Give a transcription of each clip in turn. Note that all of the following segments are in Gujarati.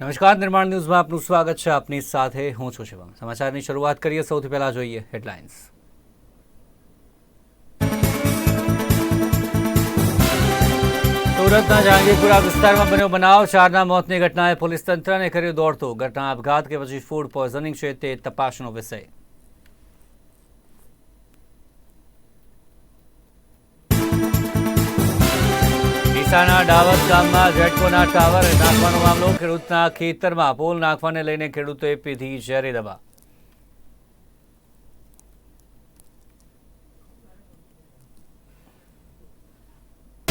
નમસ્કાર નિર્માણ ન્યૂઝમાં આપનું સ્વાગત છે આપની સાથે હું છું શિવમ. સમાચારની શરૂઆત કરીએ, સૌથી પહેલા જોઈએ હેડલાઇન્સ. સુરતના જહાંગીરપુરા વિસ્તારમાં બન્યો બનાવ. ચારના મોતની ઘટનાએ પોલીસ તંત્રને કર્યું દોડતું. ઘટના આપઘાત કે પછી ફૂડ પોઈઝનિંગ છે તે તપાસનો વિષય. ડીસાના ડાવત ગામમાં ઝેટકોના ટાવર નાખવાનો મામલો, ખેડૂતના ખેતરમાં પોલ નાખવાને લઈને ખેડૂતોએ પીધી ઝેરી દવા.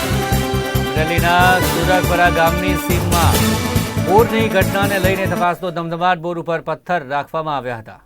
અમરેલીના સુરગપરા ગામની સીમમાં પૂરની ઘટનાને લઈને તપાસનો ધમધમાટ, બોર ઉપર પથ્થર રાખવામાં આવ્યા હતા.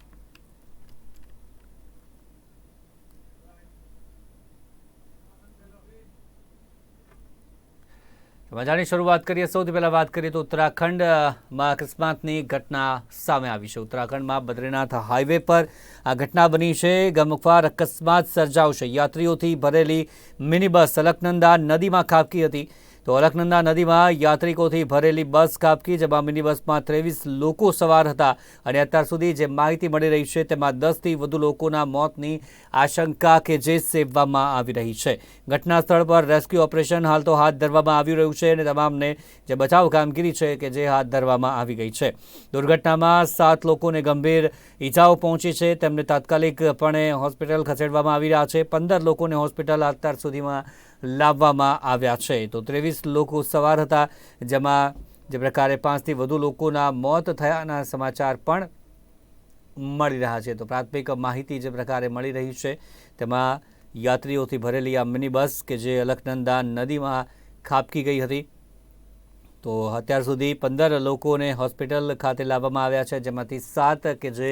સમાચારની શરૂઆત કરીએ. સૌથી પહેલાં વાત કરીએ તો ઉત્તરાખંડમાં અકસ્માતની ઘટના સામે આવી છે. ઉત્તરાખંડમાં બદ્રીનાથ હાઈવે પર આ ઘટના બની છે. ગમુખવાર અકસ્માત સર્જાવશે યાત્રીઓથી ભરેલી મિની બસ અલકનંદા નદીમાં ખાબકી હતી. તો અલકનંદા નદીમાં યાત્રિકોથી ભરેલી બસ કાપકી, જેમાં મિની બસમાં ત્રેવીસ લોકો સવાર હતા અને અત્યાર સુધી જે માહિતી મળી રહી છે તેમાં દસથી વધુ લોકોના મોતની આશંકા કે જે સેવવામાં આવી રહી છે. ઘટના સ્થળ પર રેસ્ક્યુ ઓપરેશન હાલ તો હાથ ધરવામાં આવી રહ્યું છે અને તમામને જે બચાવ કામગીરી છે કે જે હાથ ધરવામાં આવી ગઈ છે. દુર્ઘટનામાં સાત લોકોને ગંભીર ઈજાઓ પહોંચી છે. તેમને તાત્કાલિકપણે હોસ્પિટલ ખસેડવામાં આવી રહ્યા છે. પંદર લોકોને હોસ્પિટલ અત્યાર સુધીમાં લાવવામાં આવ્યા છે. તો ત્રેવીસ લોકો સવાર હતા, જેમાં જે પ્રકારે પાંચથી વધુ લોકોના મોત થયાના સમાચાર પણ મળી રહ્યા છે. તો પ્રાથમિક માહિતી જે પ્રકારે મળી રહી છે, તેમાં યાત્રીઓથી ભરેલી આ મિની બસ કે જે અલકનંદા નદીમાં ખાબકી ગઈ હતી. તો અત્યાર સુધી પંદર લોકોને હોસ્પિટલ ખાતે લાવવામાં આવ્યા છે, જેમાંથી સાત કે જે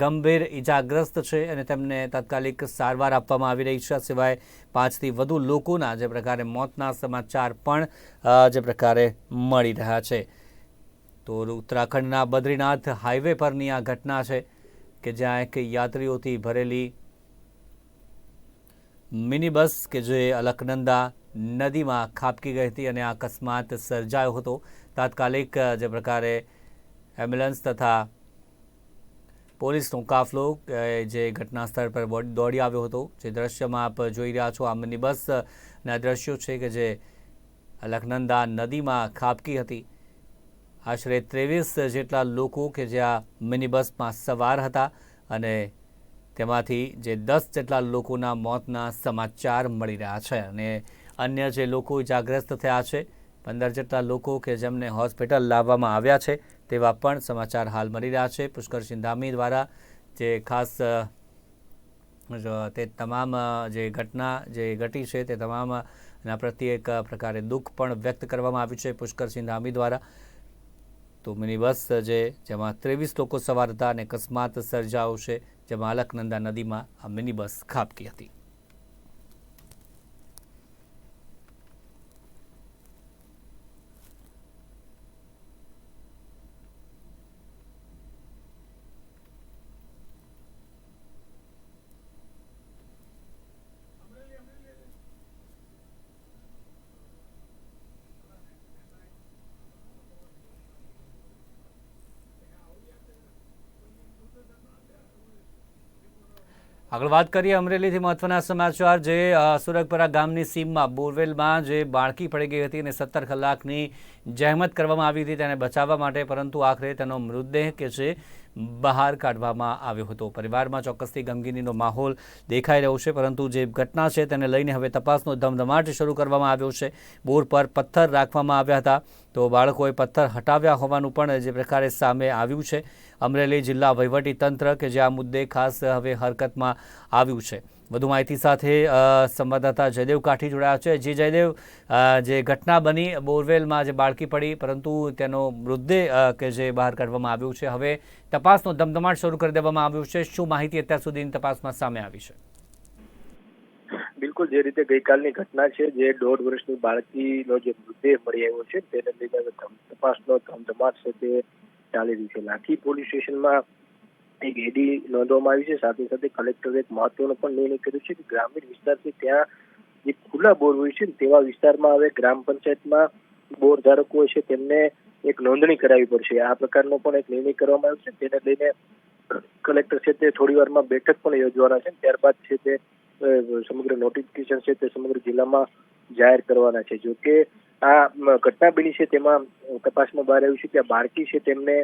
ગંભીર ઇજાગ્રસ્ત છે અને તેમને તાત્કાલિક સારવાર આપવામાં આવી રહી છે. સિવાય પાંચથી વધુ લોકોના જે પ્રકારે મોતના સમાચાર પણ જે પ્રકારે મળી રહ્યા છે. તો ઉત્તરાખંડના બદ્રીનાથ હાઈવે પરની આ ઘટના છે કે જ્યાં એક યાત્રીઓથી ભરેલી મિની બસ કે જે અલકનંદા નદીમાં ખાબકી ગઈ હતી અને આ અકસ્માત સર્જાયો હતો. તાત્કાલિક જે પ્રકારે એમ્બ્યુલન્સ તથા પોલીસનો કાફલો જે ઘટના સ્થળ પર દોડી આવ્યો હતો. જે દ્રશ્યમાં આપ જોઈ રહ્યા છો આ મિની બસના દ્રશ્યો છે કે જે લખનંદા નદીમાં ખાબકી હતી. આશરે ત્રેવીસ જેટલા લોકો કે જે આ મિની બસમાં સવાર હતા અને તેમાંથી જે દસ જેટલા લોકોના મોતના સમાચાર મળી રહ્યા છે. અને અન્ય જે લોકો ઇજાગ્રસ્ત થયા છે, પંદર જેટલા લોકો કે જેમને હોસ્પિટલ લાવવામાં આવ્યા છે, તેવા પણ સમાચાર હાલ મળી રહ્યા છે. પુષ્કર સિંધામી દ્વારા જે ખાસ તે તમામ જે ઘટના જે ઘટી છે, તે તમામ ના પ્રત્યે એક પ્રકારે દુઃખ પણ વ્યક્ત કરવામાં આવ્યું છે પુષ્કર સિંધામી દ્વારા. તો મિની બસ જે, જેમાં ત્રેવીસ લોકો સવાર હતા અને અકસ્માત સર્જાયો છે, જેમાં અલકનંદા નદીમાં આ મિની બસ ખાબકી હતી. આગળ વાત કરીએ અમરેલીથી મહત્વના સમાચાર જે સુરગપરા ગામની સીમમાં બોરવેલમાં જે બાળકી પડી ગઈ હતી અને સત્તર કલાકની જહેમત કરવામાં આવી હતી તેને બચાવવા માટે, પરંતુ આખરે તેનો મૃતદેહ કે છે બહાર કાઢવામાં આવ્યો હતો. પરિવારમાં ચોક્કસથી ગમગીનીનો માહોલ દેખાઈ રહ્યો છે, પરંતુ જે ઘટના છે તેને લઈને હવે તપાસનો ધમધમાટ શરૂ કરવામાં આવ્યો છે. બોર પર પથ્થર રાખવામાં આવ્યા હતા, તો બાળકોએ પથ્થર હટાવ્યા હોવાનું પણ જે પ્રકારે સામે આવ્યું છે. અમરેલી જિલ્લા વહીવટી તંત્ર કે જે આ મુદ્દે ખાસ હવે હરકતમાં આવ્યું છે. વધુ માહિતી સાથે સંવાદદાતા જયદેવ કાઠી જોડાયા છે. જે જયદેવ જે ઘટના બની બોરવેલમાં જે બાળકી પડી, પરંતુ તેનો મૃતદેહ કે જે બહાર કાઢવામાં આવ્યો છે, હવે તપાસનો ધમધમાટ શરૂ કરી દેવામાં આવ્યો છે. શું માહિતી અત્યાર સુધીની તપાસમાં સામે આવી છે? બિલકુલ, જે રીતે ગઈકાલની ઘટના છે, જે દોઢ વર્ષની બાળકીનો જે મૃતદેહ મળી આવ્યો છે, તેને લઈને તપાસનો ધમધમાટ છે તે ચાલી રહી છે. લાઠી પોલીસ સ્ટેશનમાં એક એડી નોંધવામાં આવી છે. સાથે સાથે કલેક્ટરે એક મહત્વનો પણ નિર્ણય કર્યો છે કે ગ્રામીણ વિસ્તારથી ત્યાં જે ખુલ્લા બોર હોય છે તેવા વિસ્તારમાં હવે ગ્રામ પંચાયતમાં બોર ધારકો છે તેમને એક નોંધણી કરાવવી પડશે. આ પ્રકારનો પણ એક નિર્ણય કરવામાં આવ્યો છે. તેને લઈને કલેક્ટર છે તે થોડી વારમાં બેઠક પણ યોજવાના છે ત્યારબાદ છે તે સમગ્ર નોટિફિકેશન છે તે સમગ્ર જિલ્લામાં જાહેર કરવાના છે. જોકે આ ઘટના બની છે તેમાં તપાસમાં બહાર આવ્યું છે કે બાળકી છે તેમને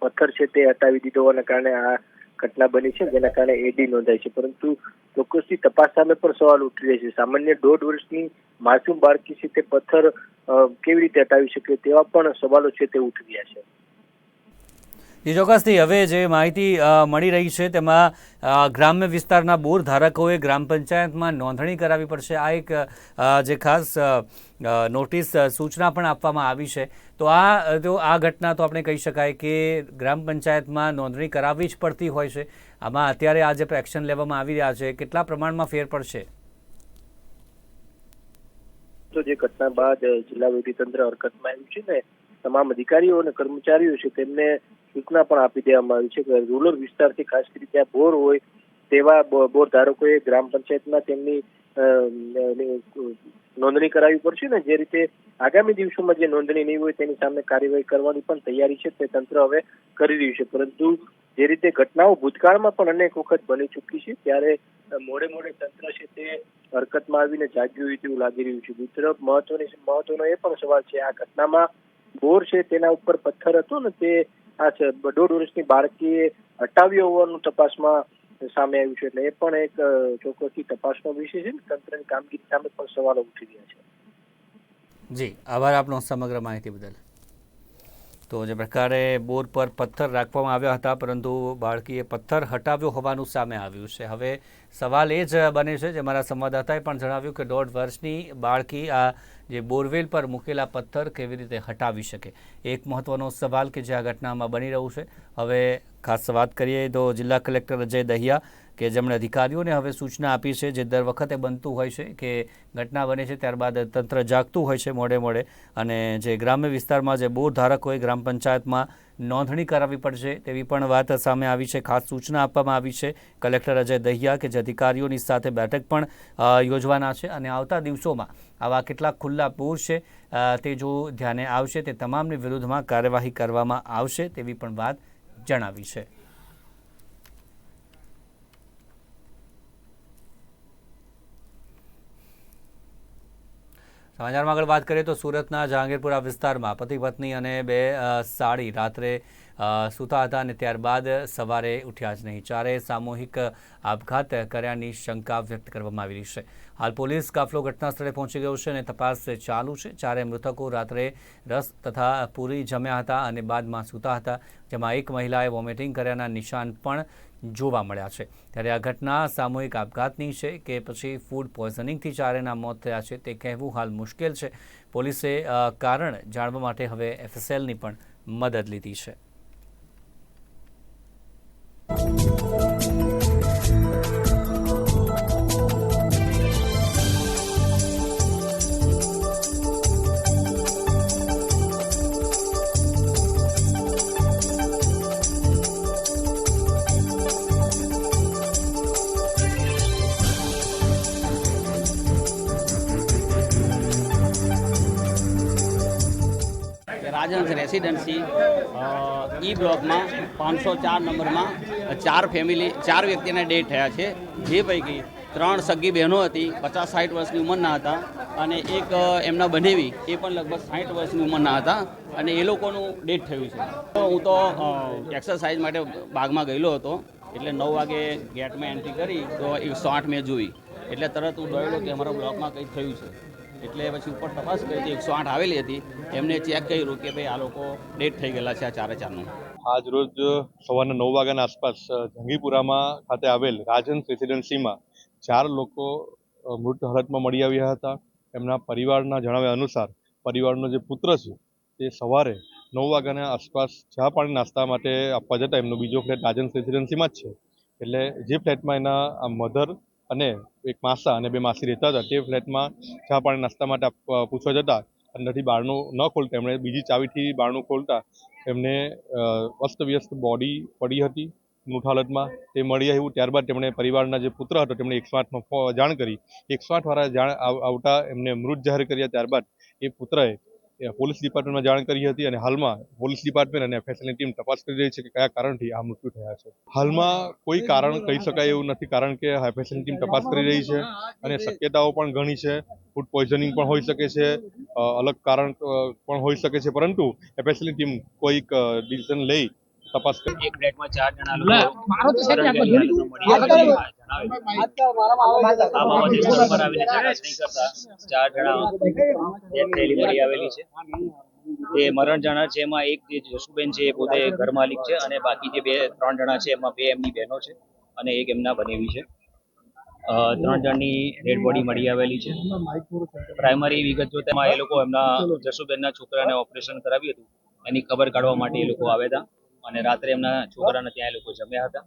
પથ્થર છે તે હટાવી દીધો હોવાના કારણે આ ઘટના બની છે, જેના કારણે એડી નોંધાઈ છે. પરંતુ ચોક્કસથી તપાસ સામે પણ સવાલ ઉઠી રહ્યા છે. સામાન્ય દોઢ વર્ષની માસૂમ બાળકી છે તે પથ્થર કેવી રીતે હટાવી શકે તેવા પણ સવાલો છે તે ઉઠી રહ્યા છે. જે, ચોક્કસથી. હવે જે માહિતી મળી રહી છે તેમાં ગ્રામ્ય વિસ્તારના બોર ધારકોએ ગ્રામ પંચાયતમાં નોંધણી કરાવવી પડશે. આ એક જે ખાસ નોટિસ સૂચના પણ આપવામાં આવી છે. તો આ તો આ ઘટના તો આપણે કહી શકાય કે ગ્રામ પંચાયતમાં નોંધણી કરાવવી જ પડતી હોય છે. આમાં અત્યારે આ જે એક્શન લેવામાં આવી રહ્યા છે, કેટલા પ્રમાણમાં ફેર પડશે? તો જે ઘટના બાદ જિલ્લા વહીવટીતંત્ર હરકતમાં આવ્યું છે ને, તમામ અધિકારીઓ અને કર્મચારીઓ છે તેમને સૂચના પણ આપી દેવામાં આવી છે કે રૂરલ વિસ્તારથી ખાસ કરી ત્યાં બોર હોય, તેવા બોર ધારકોએ ગ્રામ પંચાયતમાં તેમની નોંધણી કરાવવી પડશે ને? જે રીતે આગામી દિવસોમાં જે નોંધણી નહીં હોય તેની સામે કાર્યવાહી કરવાની પણ તૈયારી છે, તે તંત્ર હવે કરી રહ્યું છે. પરંતુ જે રીતે ઘટનાઓ ભૂતકાળમાં પણ અનેક વખત બની ચૂકી છે, ત્યારે મોડે મોડે તંત્ર છે તે હરકતમાં આવીને જાગ્યું હોય તેવું લાગી રહ્યું છે. મિત્ર, મહત્વની, મહત્વનો એ પણ સવાલ છે, આ ઘટનામાં બોર છે તેના ઉપર પથ્થર હતો ને તે આ છે, દોઢ વર્ષની બાળકીએ હટાવ્યો હોવાનું તપાસમાં સામે આવ્યું છે. એટલે એ પણ એક ચોકસી તપાસનો વિષય છે ને, તંત્રની કામગીરી સામે પણ સવાલો ઉઠી રહ્યા છે. જી, આભાર આપનો સમગ્ર માહિતી બદલ. તો જે પ્રકારે બોર પર પથ્થર રાખવામાં આવ્યા હતા, પરંતુ બાળકીએ પથ્થર હટાવ્યો હોવાનું સામે આવ્યું છે. હવે સવાલ એ જ બને છે, જે મારા સંવાદદાતાએ પણ જણાવ્યું કે દોઢ વર્ષની બાળકી આ જે બોરવેલ પર મૂકેલા પથ્થર કેવી રીતે હટાવી શકે? એક મહત્વનો સવાલ કે જે આ ઘટનામાં બની રહ્યું છે. હવે ખાસ વાત કરીએ તો જિલ્લા કલેક્ટર અજય દહિયા કે જેમણે અધિકારીઓને હવે સૂચના આપી છે, જે દર વખતે બનતું હોય છે કે ઘટના બને છે ત્યારબાદ તંત્ર જાગતું હોય છે મોડે મોડે. અને જે ગ્રામ્ય વિસ્તારમાં જે બોર ધારક હોય ગ્રામ પંચાયતમાં નોંધણી કરાવવી પડશે તેવી પણ વાત સામે આવી છે. ખાસ સૂચના આપવામાં આવી છે કલેક્ટર અજય દહિયા કે જે અધિકારીઓની સાથે બેઠક પણ યોજવાના છે અને આવતા દિવસોમાં આવા કેટલાક ખુલ્લા પૂર છે તે જો ધ્યાને આવશે તે તમામની વિરુદ્ધમાં કાર્યવાહી કરવામાં આવશે તેવી પણ વાત જણાવી છે. સમાચારમાં આગળ વાત કરીએ તો સુરતના જહાંગીરપુરા વિસ્તારમાં પતિ પત્ની અને બે સાડી રાત્રે સૂતા હતા અને ત્યારબાદ સવારે ઉઠ્યા જ નહીં. ચારે સામૂહિક આપઘાત કર્યાની શંકા વ્યક્ત કરવામાં આવી રહી છે. હાલ પોલીસ કાફલો ઘટના સ્થળે પહોંચી ગયો છે અને તપાસ ચાલુ છે. ચારે મૃતકો રાત્રે રસ તથા પૂરી જમ્યા હતા અને બાદમાં સૂતા હતા, જેમાં એક મહિલાએ વોમિટિંગ કર્યાના નિશાન પણ જોવા મળ્યા છે. ત્યારે આ ઘટના સામૂહિક આપઘાતની છે કે પછી ફૂડ પોઈઝનિંગથી ચારેના મોત થયા છે તે કહેવું હાલ મુશ્કેલ છે. પોલીસે કારણ જાણવા માટે હવે એફએસએલની પણ મદદ લીધી છે. રેસિડેન્સી ઈ બ્લોકમાં પાંચસો ચાર નંબરમાં ચાર ફેમિલી ચાર વ્યક્તિના ડેટ થયા છે. જે પૈકી ત્રણ સગી બહેનો હતી, પચાસ સાઠ વર્ષની ઉંમરના હતા અને એક એમના બનેવી, એ પણ લગભગ સાઠ વર્ષની ઉંમરના હતા અને એ લોકોનું ડેટ થયું છે. તો હું તો એક્સરસાઇઝ માટે બાગમાં ગયેલો હતો. એટલે નવ વાગે ગેટમાં એન્ટ્રી કરી, તો એકસો આઠ મેં જોઈ. એટલે તરત હું દોડ્યો કે અમારા બ્લોકમાં કંઈક થયું છે. એટલે પછી ઉપર તપાસ કરી હતી, એકસો આઠ આવેલી હતી. એમને ચેક કર્યું કે ભાઈ આ લોકો ડેટ થઈ ગયેલા છે આ ચારે ચારનું. આજ રોજ સવારના નવ વાગ્યાના આસપાસ જંગીપુરામાં ખાતે આવેલ રાજન રેસિડેન્સીમાં ચાર લોકો મૃત હાલતમાં મળી આવ્યા હતા. એમના પરિવારના જણાવ્યા અનુસાર પરિવારનો જે પુત્ર છે, તે સવારે નવ વાગ્યાના આસપાસ ચા પાણી નાસ્તા માટે આપવા જતા એમનો બીજો ફ્લેટ રાજન રેસિડેન્સીમાં જ છે. એટલે જે ફ્લેટમાં એના મધર અને એક માસા અને બે માસી રહેતા હતા તે ફ્લેટમાં ચા પાણી નાસ્તા માટે પૂછવા જતા અંદરથી બારણું ન ખોલતા, એમણે બીજી ચાવીથી બારણું ખોલતા, એમને અસ્તવ્યસ્ત બોડી પડી હતી મૃત હાલતમાં, તે મળી આવ્યું. ત્યારબાદ તેમણે પરિવારના જે પુત્ર હતો તેમણે એકસો આઠમાં જાણ કરી. એકસો આઠ વાળા જાણ આવ- આવતા એમને મૃત જાહેર કર્યા. ત્યારબાદ એ પુત્રએ એ પોલીસ ડિપાર્ટમેન્ટમાં જાણ કરી હતી અને હાલમાં પોલીસ ડિપાર્ટમેન્ટ અને એફએસએલની ટીમ તપાસ કરી રહી છે કે કયા કારણથી આ મૃત્યુ થયા છે. હાલમાં કોઈ કારણ કહી શકાય એવું નથી, કારણ કે એફએસએલની ટીમ તપાસ કરી રહી છે અને શક્યતાઓ પણ ઘણી છે, ફૂડ પોઈઝનિંગ પણ હોઈ શકે છે અલગ કારણ પણ હોઈ શકે છે. પરંતુ એફએસએલની ટીમ કોઈક ડિસિઝન લઈ તપાસ કરી. એક ફ્લેટમાં ચાર જણા લોકો મરણ તો સેટ કરતા ચાર જણા death થયેલી મળી આવેલી છે. તે મરણ જણા છે એમાં એક જે જસુબેન છે એ પોતે ઘર માલિક છે અને બાકી જે બે ત્રણ જણા છે એમાં બે એમની બહેનો છે અને એક એમના બનેવી છે. ત્રણ જણની ડેડ બોડી મળી આવેલી છે. પ્રાઇમરી વિગત જો તેમાં એ લોકો એમના જસુબેનના છોકરાને ઓપરેશન કરાવ્યું હતું એની ખબર કાઢવા માટે એ લોકો આવ્યા હતા અને રાત્રે એમના છોકરાને ત્યાં એ લોકો જમ્યા હતા.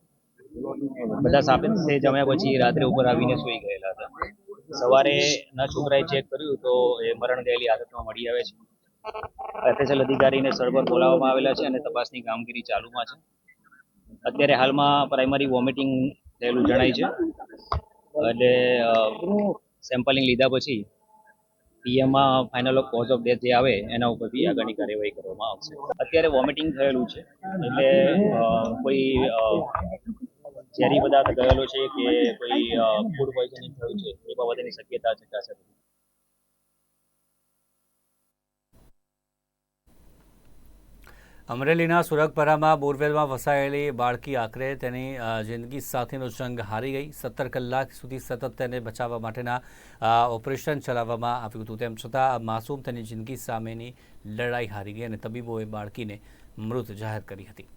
બધા સાથે જમ્યા પછી રાત્રે ઉપર આવીને સૂઈ ગયેલા હતા. સવારે ના છોકરાએ ચેક કર્યું તો એ મરણ ગયેલી હાલતમાં મળી આવે છે. એફએસએલ અધિકારીને સર્વર બોલાવવામાં આવેલા છે અને તપાસની કામગીરી ચાલુમાં છે. અત્યારે હાલમાં પ્રાઇમરી વોમિટિંગ થયેલું જણાય છે. એટલે સેમ્પલિંગ લીધા પછી પીએમમાં ફાઇનલ કોઝ ઓફ ડેથ જે આવે, એના ઉપરથી આગળની કાર્યવાહી કરવામાં આવશે. અત્યારે વોમિટિંગ થયેલું છે. એટલે કોઈ ઝેરી પદાર્થ ગયેલો છે કે કોઈ ફૂડ પોઈઝનિંગ થયું છે, એ બાબતની શક્યતા ચકાસે અમરેલીના સુરગપરામાં બોરવેલમાં ફસાયેલી બાળકી આખરે તેની જિંદગી સાથેનો જંગ હારી ગઈ. સત્તર કલાક સુધી સતત તેને બચાવવા માટેના ઓપરેશન ચલાવવામાં આવ્યું હતું. તેમ છતાં માસૂમ તેની જિંદગી સામેની લડાઈ હારી ગઈ અને તબીબોએ બાળકીને મૃત જાહેર કરી હતી.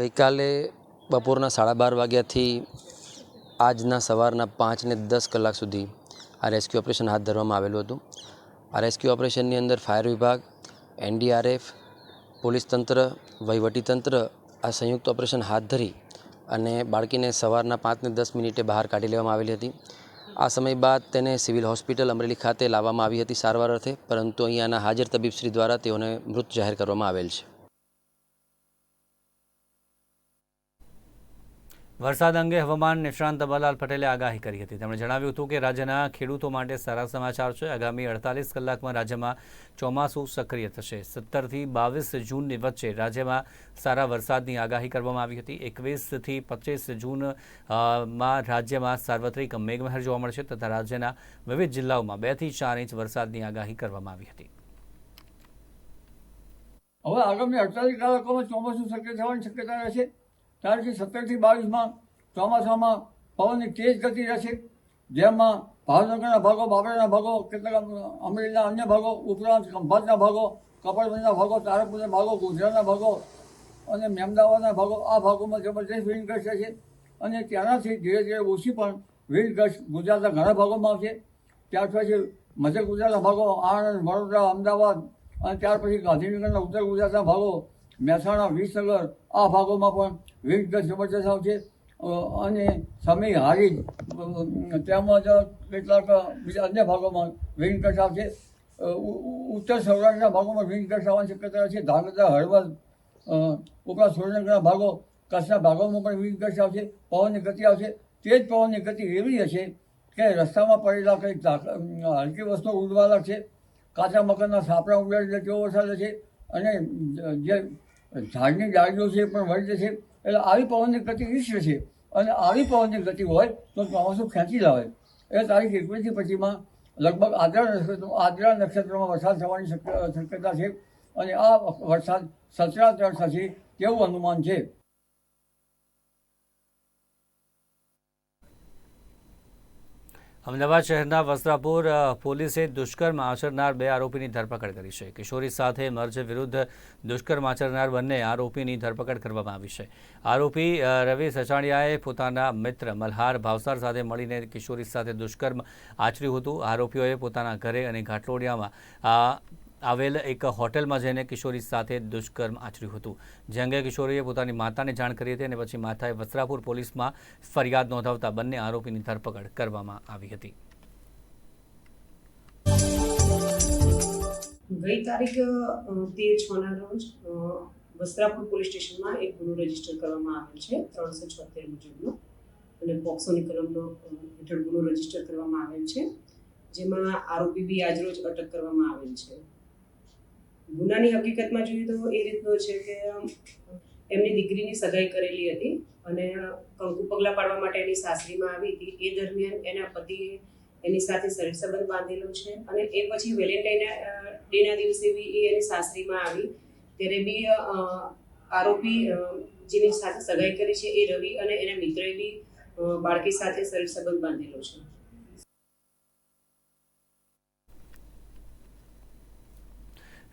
ગઈકાલે બપોરના સાડા બાર વાગ્યાથી આજના સવારના પાંચ ને દસ કલાક સુધી આ રેસ્ક્યુ ઓપરેશન હાથ ધરવામાં આવેલું હતું. આ રેસ્ક્યુ ઓપરેશનની અંદર ફાયર વિભાગ, એનડીઆરએફ, પોલીસ તંત્ર, વહીવટી તંત્ર આ સંયુક્ત ઓપરેશન હાથ ધરી અને બાળકીને સવારના પાંચને દસ મિનિટે બહાર કાઢી લેવામાં આવેલી હતી. આ સમય બાદ તેને સિવિલ હોસ્પિટલ અમરેલી ખાતે લાવવામાં આવી હતી સારવાર અર્થે, પરંતુ અહીંયાના હાજર તબીબશ્રી દ્વારા તેઓને મૃત જાહેર કરવામાં આવેલ છે. વરસાદ અંગે હવામાન નિષ્ણાંત અંબાલાલ પટેલે આગાહી કરી હતી. તેમણે જણાવ્યું હતું કે રાજ્યના ખેડૂતો માટે સારા સમાચાર છે. આગામી અડતાલીસ કલાકમાં રાજ્યમાં ચોમાસું સક્રિય થશે. સત્તરથી બાવીસ જૂનની વચ્ચે રાજ્યમાં સારા વરસાદની આગાહી કરવામાં આવી હતી. એકવીસથી પચીસ જૂનમાં રાજ્યમાં સાર્વત્રિક મેઘમહેર જોવા મળશે તથા રાજ્યના વિવિધ જિલ્લાઓમાં બેથી ચાર ઇંચ વરસાદની આગાહી કરવામાં આવી હતી. હવે આગામી અડતાલીસ કલાકોમાં ચોમાસું સક્રિય થવાની શક્યતા રહેશે? ત્યારથી સત્તરથી બાવીસમાં ચોમાસામાં પવનની તેજ ગતિ રહેશે, જેમાં ભાવનગરના ભાગો, બાબરાના ભાગો, કેટલાક અમરેલીના અન્ય ભાગો, ઉપરાંત ખંભાતના ભાગો, કપડવંજના ભાગો તારાપુરના ભાગો ગુજરાતના ભાગો અને મેમદાવાદના ભાગો, આ ભાગોમાં જબરજસ્ત વિન્ડ ગસ્ટ રહેશે અને ત્યાંનાથી ધીરે ધીરે ઓછી પણ વિન્ડ ગસ્ટ ગુજરાતના ઘણા ભાગોમાં આવશે. ત્યાર પછી મધ્ય ગુજરાતના ભાગો, આણંદ, વડોદરા, અમદાવાદ અને ત્યાર પછી ગાંધીનગરના ઉત્તર ગુજરાતના ભાગો મહેસાણા વિસનગર આ ભાગોમાં પણ વિવિધ જબરજસ્ત આવશે. અને સમી હારી તેમજ કેટલાક બીજા અન્ય ભાગોમાં અ, ઉ- ઉ- ઉત્તર સૌરાષ્ટ્રના ભાગોમાં વિન્ડ ગસ્ટ આવવાની શક્યતા છે. ધાગ્રતા હળવદ ઉપરાંત સુરેન્દ્રનગરના ભાગો કચ્છના ભાગોમાં પણ વિન્ડ ગસ્ટ આવશે. પવનની ગતિ આવશે. તે જ પવનની ગતિ એવી હશે કે રસ્તામાં પડેલા કંઈક હલકી વસ્તુઓ ઉડવા લાગશે કાચા મકાનના સાપડા ઉડાડી લે તેવો વરસાદ હશે. અને જે ઝાડની ડાળીઓ છે એ પણ વળી છે એટલે આવી પવનની ગતિ ઈષ્ટ છે. અને આવી પવનની ગતિ હોય તો ચોમાસું ખેંચી લાવે. એટલે તારીખ એકવીસથી પછીમાં લગભગ આદ્રા નક્ષત્ર, આદ્રા નક્ષત્રમાં વરસાદ થવાની શક્ય- શક્યતા છે. અને આ વરસાદ સચરાચર થશે તેવું અનુમાન છે. અમદાવાદ શહેરના વસ્ત્રાપુર પોલીસે દુષ્કર્મ આચરનાર બે આરોપીની ધરપકડ કરી છે. કિશોરી સાથે મર્જ વિરુદ્ધ દુષ્કર્મ આચરનાર બંને આરોપીની ધરપકડ કરવામાં આવી છે. આરોપી રવિ સચાણિયાએ પોતાના મિત્ર મલ્હાર ભાવસાર સાથે મળીને કિશોરી સાથે દુષ્કર્મ આચર્યું હતું. આરોપીઓએ પોતાના ઘરે અને ઘાટલોડિયામાં આવેલ એક હોટેલમાં જઈને કિશોરી સાથે દુષ્કર્મ આચર્યું હતું. જે અંગે કિશોરીએ પોતાની માતાને જાણ કરી હતી અને પછી માતાએ વસ્ત્રાપુર પોલીસમાં ફરિયાદ નોંધાવતા બંને આરોપીની ધરપકડ કરવામાં આવી હતી. ગઈ તારીખ તેર છ ના રોજ વસ્ત્રાપુર પોલીસ સ્ટેશનમાં એક ગુનો રજિસ્ટર કરવામાં આવેલ છે, ત્રણસો છોતેર મુજબનો. અને પોક્સોની કલમનો હેઠળ ગુનો રજિસ્ટર કરવામાં આવેલ છે, જેમાં આરોપી બી આજરોજ અટક કરવામાં આવેલ છે. ગુનાની હકીકતમાં જોઈએ તો એ રીતનો છે કે એમની દીકરીની સગાઈ કરેલી હતી અને કંકુ પગલાં પાડવા માટે એની સાસરીમાં આવી હતી. એ દરમિયાન એના પતિએ એની સાથે શરીર સંબંધ બાંધેલો છે અને એ પછી વેલેન્ટાઇન ડેના દિવસે બી એ એની સાસરીમાં આવી. ત્યારે બી આરોપી જેની સાથે સગાઈ કરી છે એ રવિ અને એના મિત્રએ બી બાળકી સાથે શરીર સંબંધ બાંધેલો છે.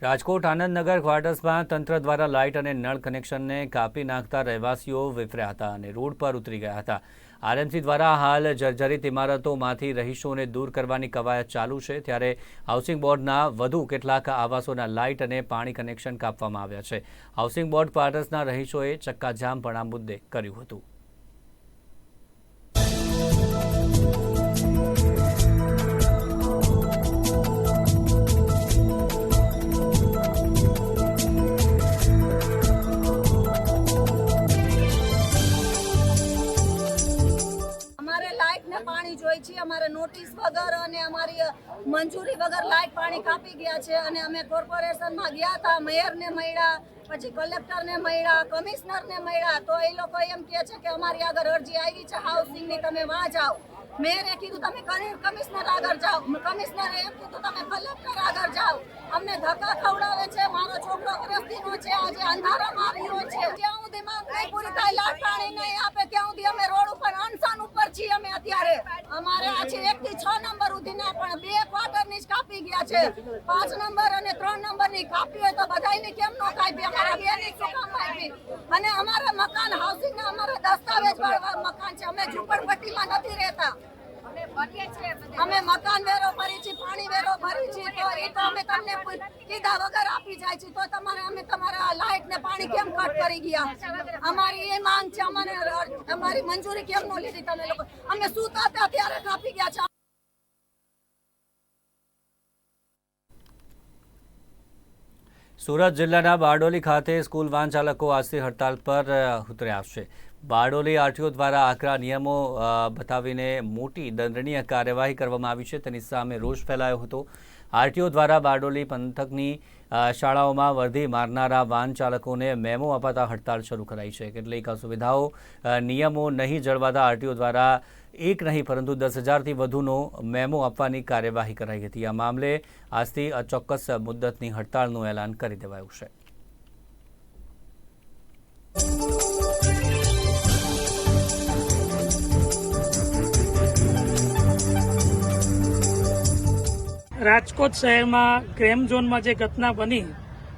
રાજકોટ આનંદનગર ક્વાર્ટર્સમાં તંત્ર દ્વારા લાઇટ અને નળ કનેક્શનને કાપી નાખતા રહેવાસીઓ વિફર્યા હતા અને રોડ પર ઉતરી ગયા હતા. આરએમસી દ્વારા હાલ જર્જરિત ઇમારતોમાંથી રહીશોને દૂર કરવાની કવાયત ચાલુ છે. ત્યારે હાઉસિંગ બોર્ડના વધુ કેટલાક આવાસોના લાઇટ અને પાણી કનેક્શન કાપવામાં આવ્યા છે. હાઉસિંગ બોર્ડ ક્વાર્ટર્સના રહીશોએ ચક્કાજામ પણ આ મુદ્દે કર્યું હતું. મંજૂરી વગર લાઇટ પાણી કાપી ગયા છે અને અમે કોર્પોરેશનમાં ગયા હતા, મેયરને મળ્યા, પછી કલેક્ટરને મળ્યા, કમિશનરને મળ્યા. તો એ લોકો એમ કહે છે કે અમારી આગળ અરજી આવી છે, હાઉસિંગની તમે વાં જાઓ. મેયરે કીધું, તમે કમિશનર આગળ જાઓ. કમિશનરે એમ કીધું, તમે કલેક્ટર આગળ જાઓ. અમને ધક્કા ખવડાવે છે, મારો છોકરો ગ્રસ્તીનો છે, આજે અંધારા માર્યો છે. ત્યાં સુધી માંગ નહીં પૂરી થાય લાટ પાણી નહીં આપે, ત્યાં સુધી અમે રોડ ઉપર અનશન ઉપર છીએ અમે અત્યારે અમારે આ છે એક થી છ નંબર સુધીના પણ બે ક્વાર્ટરની જ કાપી ગયા છે પાંચ નંબર અને ત્રણ નંબરની કાપી હોય તો બધાયને કેમ નો કાપી? અમારા બે ની કામ કાપી. અને અમારા મકાન હાઉસિંગ ના અમારા દસ્તાવેજ મકાન છે. અમે ઝૂંપડપટ્ટીમાં નથી રહેતા. અમે મકાન વેરો ભરી છે પાણી વેરો ભરી છીએ, તો એ તો અમે તમને કીધા વગર આપી જાય છે. તો તમારે, અમે તમારા લાઇટ ને પાણી કેમ કટ કરી ગયા? અમારી એ માંગ છે, અમને અમારી મંજૂરી કેમ નો લીધી તમે લોકો? અમે સુતા હતા ત્યારે કાપી ગયા છે. સુરત જિલ્લાના બારડોલી ખાતે સ્કૂલ વાહન ચાલકો આજથી હડતાલ પર ઉતર્યા છે. બારડોલી આરટીઓ દ્વારા આકરા નિયમો બતાવીને મોટી દંડનીય કાર્યવાહી કરવામાં આવી છે. તેની સામે રોષ ફેલાયો હતો. આરટીઓ દ્વારા બારડોલી પંથકની શાળાઓમાં વર્ધી મારનારા વાહન ચાલકોને મેમો અપાતા હડતાળ શરૂ કરાઈ છે. કેટલીક અસુવિધાઓ નિયમો નહીં જળવાતા આરટીઓ દ્વારા એક નહીં, પરંતુ દસ હજારથી વધુનો મેમો આપવાની કાર્યવાહી કરાઈ હતી. આ મામલે આજથી અચોક્કસ મુદ્દતની હડતાળનું એલાન કરી દેવાયું છે. રાજકોટ શહેરમાં ક્રેમ ઝોનમાં જે ઘટના બની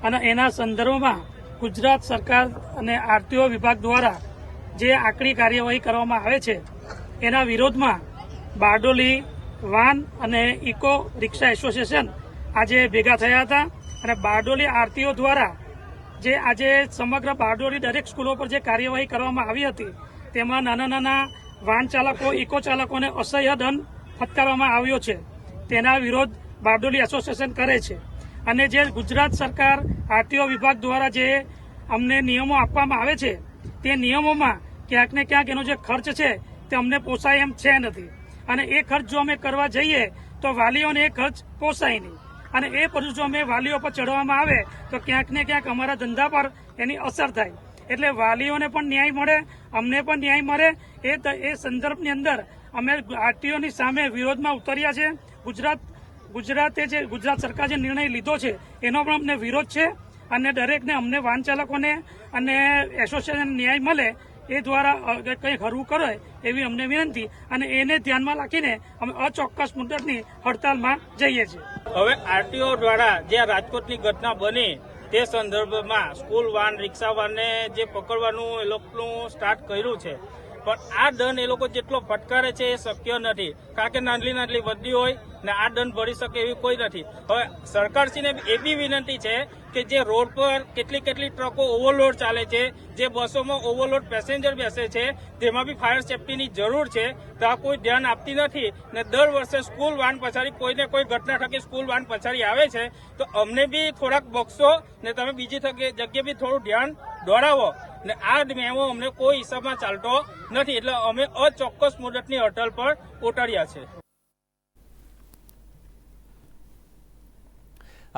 અને એના સંદર્ભમાં ગુજરાત સરકાર અને આરટીઓ વિભાગ દ્વારા જે આકરી કાર્યવાહી કરવામાં આવે છે એના વિરોધમાં બારડોલી વાન અને ઇકો રિક્ષા એસોસિએશન આજે ભેગા થયા હતા અને બારડોલી આરટીઓ દ્વારા જે આજે સમગ્ર બારડોલી દરેક સ્કૂલો પર જે કાર્યવાહી કરવામાં આવી હતી, તેમાં નાના નાના વાહન ચાલકો, ઇકો ચાલકોને અસહ્ય દંડ ફટકારવામાં આવ્યો છે. તેના વિરોધ બારડોલી એસોસિએશન કરે છે. અને જે ગુજરાત સરકાર આરટીઓ વિભાગ દ્વારા જે અમને નિયમો આપવામાં આવે છે, તે નિયમોમાં ક્યાંક ને ક્યાંક એનો જે ખર્ચ છે તે અમને પોસાય એમ છે નથી. અને એ ખર્ચ જો અમે કરવા જઈએ, તો વાલીઓને એ ખર્ચ પોસાય નહીં. અને એ બધું જો અમે વાલીઓ પર ચડવામાં આવે, તો ક્યાંક ને ક્યાંક અમારા ધંધા પર એની અસર થાય. એટલે વાલીઓને પણ ન્યાય મળે, અમને પણ ન્યાય મળે. એ એ સંદર્ભની અંદર અમે આરટીઓની સામે વિરોધમાં ઉતર્યા છે. ગુજરાત, ગુજરાતે જે, ગુજરાત સરકાર જે નિર્ણય લીધો છે, એનો પણ અમને વિરોધ છે. અને દરેકને અમને વાહન ચાલકોને અને એસોસિએશન ન્યાય મળે એ દ્વારા કંઈ હરવું કરે એવી અમને વિનંતી અને એને ધ્યાનમાં રાખીને અમે અચોક્કસ મુદતની હડતાલમાં જઈએ છીએ. હવે આરટીઓ દ્વારા જે રાજકોટની ઘટના બની, તે સંદર્ભમાં સ્કૂલ વાન, રિક્ષા વાનને જે પકડવાનું એ લોકોનું સ્ટાર્ટ કર્યું છે. પણ પણ આ દંડ એ લોકો જેટલો ફટકારે છે એ શક્ય નથી. કારણ કે નાનલી નાનલી વધી હોય ને આ દંડ ભરી શકે એવી કોઈ નથી. હવે સરકારશ્રીને એ બી વિનંતી છે કે જે રોડ પર કેટલી કેટલી ટ્રકો ઓવરલોડ ચાલે છે, જે બસોમાં ઓવરલોડ પેસેન્જર બેસે છે તેમાં બી ફાયર સેફટીની જરૂર છે, તો આ કોઈ ધ્યાન આપતી નથી. ને દર વર્ષે સ્કૂલ વાન પછાડી કોઈને કોઈ ઘટના થકી સ્કૂલ વાન પછાડી આવે છે, તો અમને બી થોડાક બક્ષો ને તમે બીજી જગ્યાએ બી થોડું ધ્યાન દોડાવો ને આ મેમો અમને કોઈ હિસાબમાં ચાલતો નથી. એટલે અમે અચોક્કસ મુદતની અટલ પર ઉતાર્યા છે.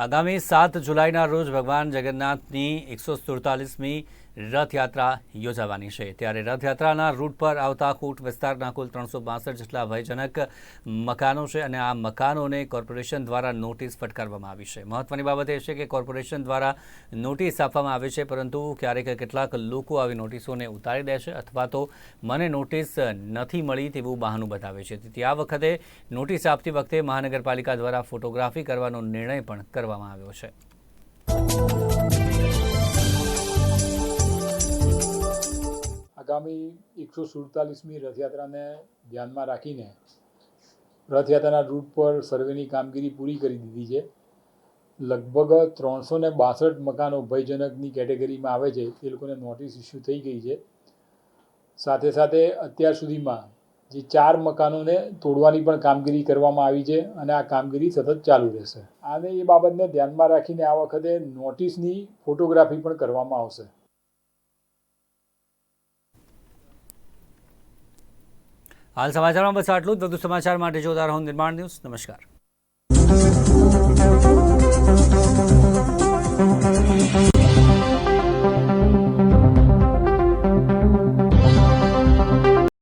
આગામી સાત જુલાઈના રોજ ભગવાન જગન્નાથની એકસો સુડતાલીસમી રથયાત્રા યોજાવાની છે. ત્યારે રથયાત્રાના રૂટ પર આવતા કૂટ વિસ્તારના કુલ ત્રણસો જેટલા ભયજનક મકાનો છે અને આ મકાનોને કોર્પોરેશન દ્વારા નોટિસ ફટકારવામાં આવી છે. મહત્વની બાબત એ છે કે કોર્પોરેશન દ્વારા નોટિસ આપવામાં આવે છે, પરંતુ ક્યારેક કેટલાક લોકો આવી નોટિસોને ઉતારી દે છે અથવા તો મને નોટિસ નથી મળી તેવું બહાનું બતાવે છે. તેથી આ વખતે નોટિસ આપતી વખતે મહાનગરપાલિકા દ્વારા ફોટોગ્રાફી કરવાનો નિર્ણય પણ કરવામાં આવ્યો છે. આગામી એકસો સુડતાલીસમી રથયાત્રાને ધ્યાનમાં રાખીને રથયાત્રાના રૂટ પર સર્વેની કામગીરી પૂરી કરી દીધી છે. લગભગ ત્રણસો ને બાસઠ મકાનો ભયજનકની કેટેગરીમાં આવે છે. એ લોકોને નોટિસ ઇસ્યુ થઈ ગઈ છે. સાથે સાથે અત્યાર સુધીમાં જે ચાર મકાનોને તોડવાની પણ કામગીરી કરવામાં આવી છે અને આ કામગીરી સતત ચાલુ રહેશે. અને એ બાબતને ધ્યાનમાં રાખીને આ વખતે નોટિસની ફોટોગ્રાફી પણ કરવામાં આવશે. હાલ સમાચારમાં બસ આટલું જ. વધુ સમાચાર માટે જોતા રહો નિર્માણ ન્યૂઝ. નમસ્કાર.